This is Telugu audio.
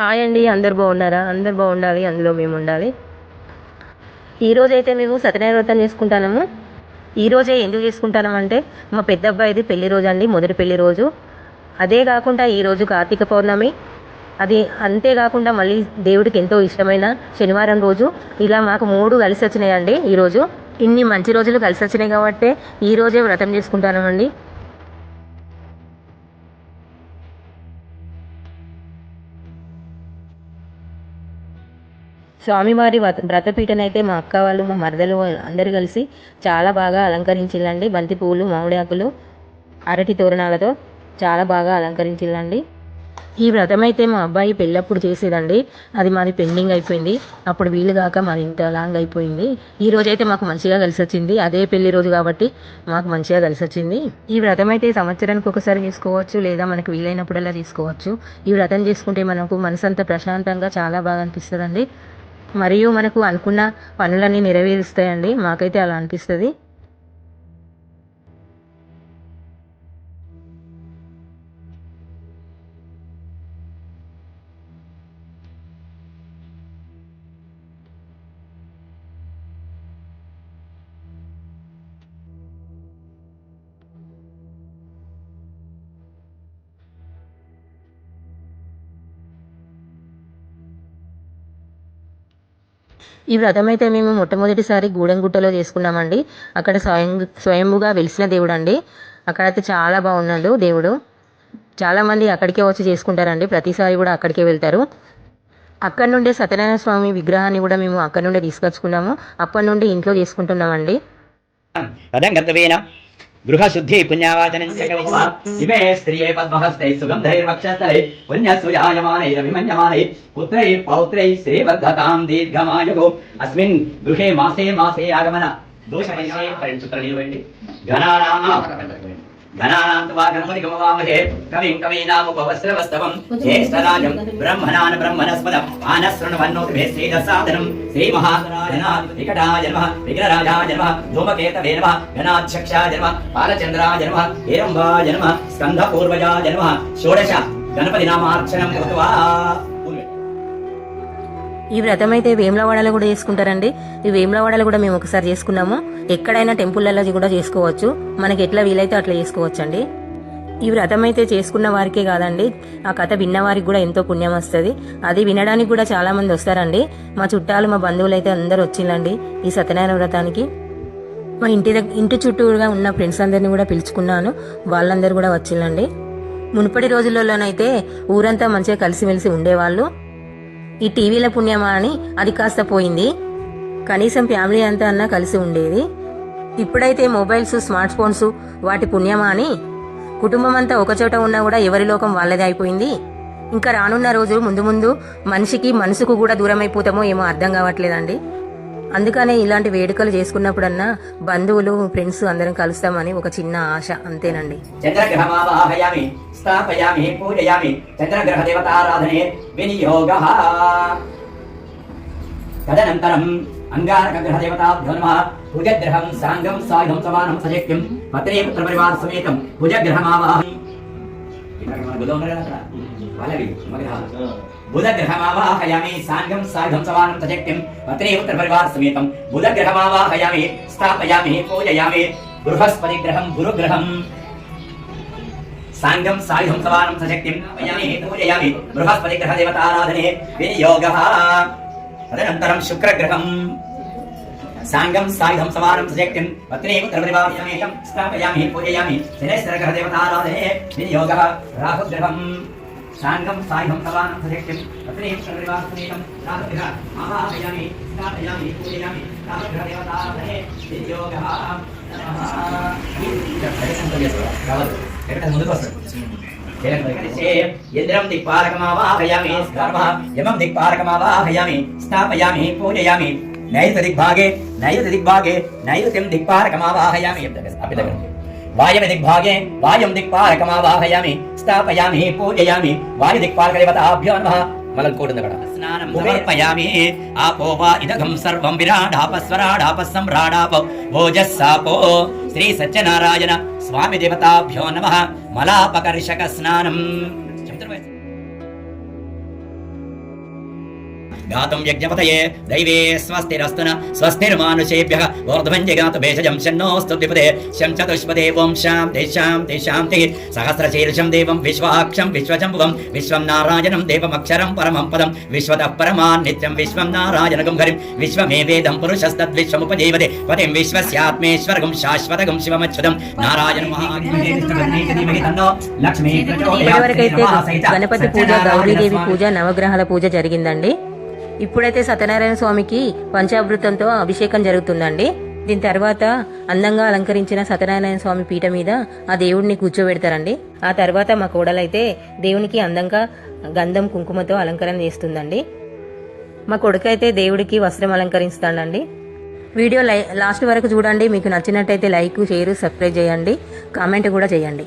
హాయ్ అండి అందరు బాగున్నారా? అందరు బాగుండాలి అందులో మేము ఉండాలి. ఈరోజు అయితే మేము సత్యనారాయణ వ్రతం చేసుకుంటాము ఈరోజే ఎందుకు చేసుకుంటాము అంటే మా పెద్ద అబ్బాయిది పెళ్ళి రోజు అండి మొదటి పెళ్ళి రోజు. అదే కాకుండా ఈరోజు కార్తీక పౌర్ణమి. అది అంతేకాకుండా మళ్ళీ దేవుడికి ఎంతో ఇష్టమైన శనివారం రోజు. ఇలా మాకు మూడు కలిసి వచ్చినాయండి ఈరోజు ఇన్ని మంచి రోజులు కలిసి వచ్చినాయి కాబట్టి ఈరోజే వ్రతం చేసుకుంటామండి స్వామివారి వ్రత వ్రతపీఠనైతే మా అక్క వాళ్ళు మా మరదలు అందరూ కలిసి చాలా బాగా అలంకరించిల్లండి. బంతి పువ్వులు మామిడాకులు అరటి తోరణాలతో చాలా బాగా అలంకరించిల్లండి. ఈ వ్రతం అయితే మా అబ్బాయి పెళ్ళప్పుడు చేసేదండి. అది మాది పెండింగ్ అయిపోయింది. అప్పుడు వీలు కాక మాది ఇంత లాంగ్ అయిపోయింది. ఈ రోజు అయితే మాకు మంచిగా కలిసి వచ్చింది అదే పెళ్ళి రోజు కాబట్టి మాకు మంచిగా కలిసి వచ్చింది ఈ వ్రతం అయితే సంవత్సరానికి ఒకసారి చేసుకోవచ్చు లేదా మనకు వీలైనప్పుడల్లా తీసుకోవచ్చు. ఈ వ్రతం చేసుకుంటే మనకు మనసంతా ప్రశాంతంగా చాలా బాగా అనిపిస్తుందండి. మరియు మనకు అనుకున్న పనులన్నీ నెరవేరుస్తాయండి. మాకైతే అలా అనిపిస్తుంది. ఈ వ్రతం అయితే మేము మొట్టమొదటిసారి గూడెంగుట్టలో చేసుకున్నామండి. అక్కడ స్వయం స్వయంగా వెలిసిన దేవుడు అండి అక్కడైతే చాలా బాగున్నాడు దేవుడు. చాలామంది అక్కడికే వచ్చి చేసుకుంటారండి. ప్రతిసారి కూడా అక్కడికే వెళ్తారు. అక్కడ నుండే సత్యనారాయణ స్వామి విగ్రహాన్ని కూడా మేము అక్కడ నుండే తీసుకొచ్చుకున్నాము. అప్పటి నుండి ఇంట్లో చేసుకుంటున్నామండి. తదంగతవేన గృహశుద్ధి పుణ్యావాచనం చకవిత్వా ఇమే స్త్రియే పద్మహస్తై సుగంధైర్వక్షస్థలై పుణ్యసూయాయమానైరభిమన్యమానై పుత్రై పౌత్రై శ్రీవర్ధతాం దీర్ఘమాయుగో. అస్మిన్ గృహే మాసే మాసే ఆగమన. దోషమనిషే పరిచుత్ర నిలవండి ఘనానాం ఘనానాం త్వా గమవామహే కవిం కవీనాముపవస్త్రవస్తవం జ్యేష్ఠరాజం బ్రహ్మణాన్ బ్రహ్మణస్పదం ఆనశృణవన్నోతి మే శ్రీదసాదనం శ్రీమహాగణాధిప వికటాయ నమః విఘ్నరాజాయ నమః ధూమకేతవే నమః గణాధ్యక్షాయ నమః బాలచంద్రాయ నమః హేరంబాయ నమః స్కంధపూర్వజాయ నమః షోడశ గణపతి నామార్చనం కృత్వా ఈ వ్రతం అయితే వేములవాడలో కూడా చేసుకుంటారండి. ఈ వేములవాడలో కూడా మేము ఒకసారి చేసుకున్నాము. ఎక్కడైనా టెంపుల్లలో కూడా చేసుకోవచ్చు. మనకి ఎట్లా వీలైతే అట్లా చేసుకోవచ్చు అండి ఈ వ్రతం అయితే చేసుకున్న వారికే కాదండి. ఆ కథ విన్నవారికి కూడా ఎంతో పుణ్యం వస్తుంది. అది వినడానికి కూడా చాలా మంది వస్తారండి. మా చుట్టాలు మా బంధువులు అయితే అందరు వచ్చిందండి ఈ సత్యనారాయణ వ్రతానికి. మా ఇంటి దగ్గర ఇంటి చుట్టూగా ఉన్న ఫ్రెండ్స్ అందరిని కూడా పిలుచుకున్నాను. వాళ్ళందరూ కూడా వచ్చిందండి మునుపటి రోజులలోనైతే ఊరంతా మంచిగా కలిసిమెలిసి ఉండేవాళ్ళు. ఈ టీవీల పుణ్యమా అని అది కాస్త పోయింది. కనీసం ఫ్యామిలీ అంతా అన్నా కలిసి ఉండేది. ఇప్పుడైతే మొబైల్స్ స్మార్ట్ ఫోన్స్ వాటి పుణ్యమా అని కుటుంబం అంతా ఒకచోట ఉన్నా కూడా ఎవరి లోకం వాళ్ళదే అయిపోయింది. ఇంకా రానున్న రోజు ముందు ముందు మనిషికి మనసుకు కూడా దూరం అయిపోతామో ఏమో అర్థం కావట్లేదండి. అందుకనే ఇలాంటి వేడుకలు చేసుకున్నప్పుడన్నా బంధువులు ఫ్రెండ్స్ అందరం కలుస్తామని ఒక చిన్న ఆశ. అంతేనండి. చంద్రగ్రహమావాహయామి స్థాపయామి పూజయామి చంద్రగ్రహ దేవతారాధనే వినియోగ. తదనంతరం అంగారక గ్రహ దేవతాభ్యో నమ. భుజగ్రహం సాంగం సాయుధం సమానం సజక్యం పత్రే పుత్ర పరివార సమేతం భుజగ్రహమావాహి బుధ ఉన్నారు కదా అక్కడ వాళ్ళవి మగ బుధగ్రహమావాహయామి సాంగం సాయుధం సమానం సజక్యం పత్రే పుత్ర పరివార సమేతం బుధగ్రహమావాహయామి స్థాపయామి పూజయామి బృహస్పతి గ్రహం గురుగ్రహం సాంగం సాయుధం సమానం సశక్తిం పూజయామి పూజయామి బృహస్పతి గ్రహ దేవతారాధనే వినియోగః తదనంతరం శుక్రగ్రహం సాంగం సాయుధం సమానం సశక్తిం పత్రే పుత్రపరివారమేకం స్థాపయామి పూజయామి శనేశ్వర గ్రహ దేవతారాధనే వినియోగః రాహుగ్రహం సాంగం సాయుధం సమానం సశక్తిం పత్రే పుత్రపరివారమేకం రాహుగ్రహ ఆవాహయామి స్థాపయామి పూజయామి రాహుగ్రహ దేవతారాధనే వినియోగః ముందుకు వస్తాడు ఇంద్రం దిక్పాలకమావాహయామి యమం దిక్పాలకమావాహయామి స్థాపయామి పూజయామి నైరుతి దిగ్భాగే నైరుతి దిగ్భాగే నైరుతిం దిక్పాలకమావాహయామి అభ్యుదగం వాయవి దిగ్భాగే వాయం దిక్పాలకమావాహయామి స్థాపయామి పూజయామి వాయు దిక్పాలక దేవతాభ్యో నమః స్నానం సమర్పయామి ఆపో వా ఇదగం సర్వం విరాడాపస్వరాడాప సమ్రాడాప ఓజస్సాపో శ్రీ సత్యనారాయణ స్వామి దేవతాభ్యో నమ మలాపకర్షక స్నానం గాతుం యజ్ఞపతయే. దైవే స్వస్తిరస్తున స్వస్తిర్మానుషేభ్యः. ఊర్ధ్వం జగాతు భేషజం ద్విపదే. శం చతుష్పదే. ఓం శాంతి శాంతి శాంతి. సహస్రశీర్షం దేవం విశ్వాక్షం విశ్వజంబువం. విశ్వం నారాయణం దేవమక్షరం పరమం పదం. విశ్వతః పరమాన్ నిత్యం విశ్వం నారాయణగం హరిం విశ్వమేవేదం పురుషస్తద్విశ్వముపజీవతే. పతిం విశ్వస్యాత్మేశ్వరగం శాశ్వతగం శివమచ్యుతం. నారాయణ గణపతి పూజ గౌరీదేవి పూజ నవగ్రహాల పూజ జరిగిందండి. ఇప్పుడైతే సత్యనారాయణ స్వామికి పంచామృతంతో అభిషేకం జరుగుతుందండి. దీని తర్వాత అందంగా అలంకరించిన సత్యనారాయణ స్వామి పీట మీద ఆ దేవుడిని కూర్చోబెడతారండి. ఆ తర్వాత మా కోడలైతే దేవునికి అందంగా గంధం కుంకుమతో అలంకరణ చేస్తుందండి. మా కొడుకైతే దేవుడికి వస్త్రం అలంకరిస్తాడండి. వీడియో లై లాస్ట్ వరకు చూడండి. మీకు నచ్చినట్టయితే లైక్ షేర్ సబ్స్క్రైబ్ చేయండి. కామెంట్ కూడా చేయండి.